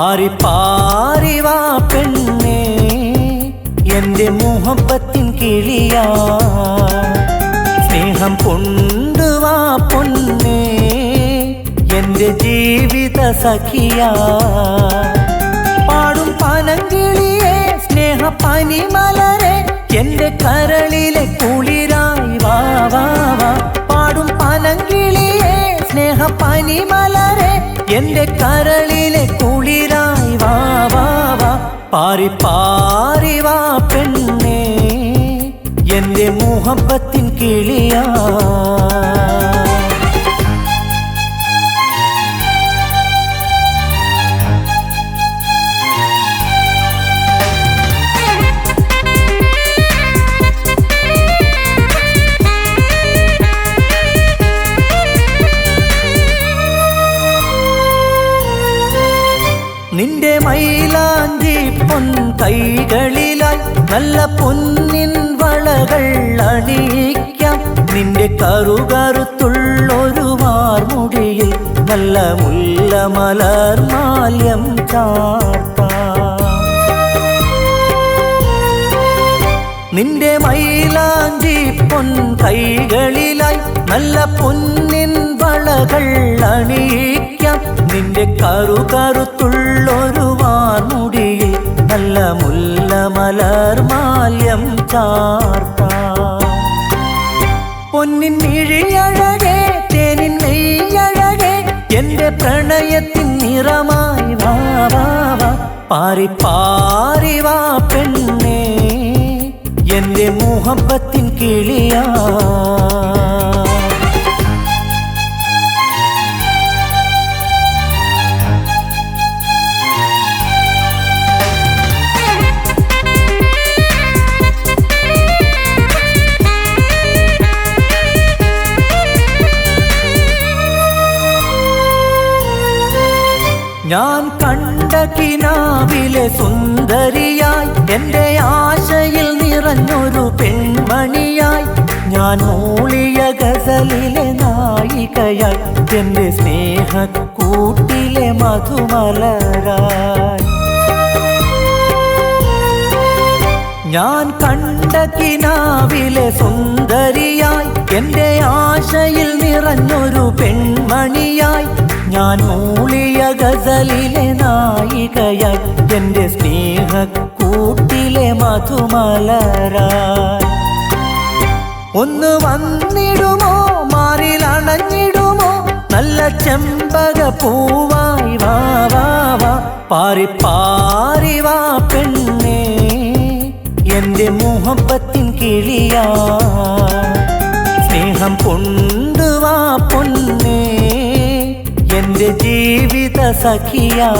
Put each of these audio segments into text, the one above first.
പാറി പാറി വാ പെണ്ണേ എന്റെ മുഹബത്തിൻ കിളിയാ സ്നേഹം കൊണ്ടുവാ പൊന്നേ എന്റെ ജീവിത സഖിയാ പാടും പനങ്കിളിയെ സ്നേഹ പനിമലരെ എന്റെ കരളിലെ കുളിരായി വാ വാ വാ പാടും പനങ്കിളിയെ സ്നേഹ പനിമലരെ എന്റെ കരളിലെ പാറി പാറി വാ പെണ്ണേ എന്റെ മുഹബത്തിൻ കിളിയാ പൊൻ കൈകളിലായി നല്ല പൊന്നിൻ വളകൾ അണിയിക്കാം. നിന്റെ കറുകറുത്തുള്ളൊരു വാർമുടിയിൽ നല്ല മുല്ല മലർ മാല്യം ചാർത്താം. നിന്റെ മൈലാഞ്ചി പൊൻ കൈകളിലായി നല്ല പൊന്നിൻ വളകൾ അണിയിക്കാം. നിന്റെ കറുകറുത്തുള്ളൊരു നല്ല മുല്ല മലർ മാല്യം ചാർത്താം പൊന്നിൻ മിഴിയഴകേ തേനിൻ നെയ്യഴകേ എന്റെ പ്രണയത്തിൻ നിറമായി വാ വാ വാ പാറി പാറി വാ പെണ്ണേ എന്റെ മുഹബത്തിൻ കിളിയാ സുന്ദരിയായി എന്റെ ആശയിൽ നിറഞ്ഞൊരു പെൺമണിയായി. ഞാൻ മൂളിയ ഗസലിലെ നായികയായി. എന്റെ സ്നേഹക്കൂട്ടിലെ മധുമലരായി. ഞാൻ കണ്ട കിനാവിലെ സുന്ദരിയായി എന്റെ ആശയിൽ നിറഞ്ഞൊരു പെൺമണിയായി. ഞാൻ മൂളിയ ഗസലിലെ നായികയായി. എന്റെ സ്നേഹ കൂട്ടിലെ മധുമലരായി. ഒന്ന് വന്നിടുമോ? മാറിലണഞ്ഞിടുമോ നല്ല ചെമ്പക പൂവായി വാ വാ വാ. പാറി പാറി വാ പെണ്ണേ. എന്റെ മുഹബത്തിൻ കിളിയാ. സ്നേഹം കൊണ്ടുവാ പൊന്നേ. എന്റെ ജീവിത സഖിയാ.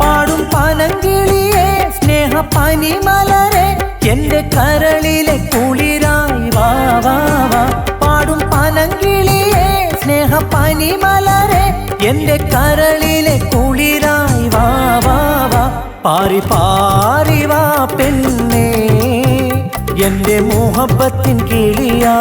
പാടും പനങ്കിളിയെ സ്നേഹ പനിമലരെ. എന്റെ കരളിലെ കുളിരായി വാ വാ വാ. പാടും പനങ്കിളിയെ സ്നേഹ പനിമലരെ. എന്റെ കരളിലെ കുളിരായി വാ വാ വാ. പാറി പെണ്ണേ എന്റെ മുഹബത്തിൻ കിളിയാ.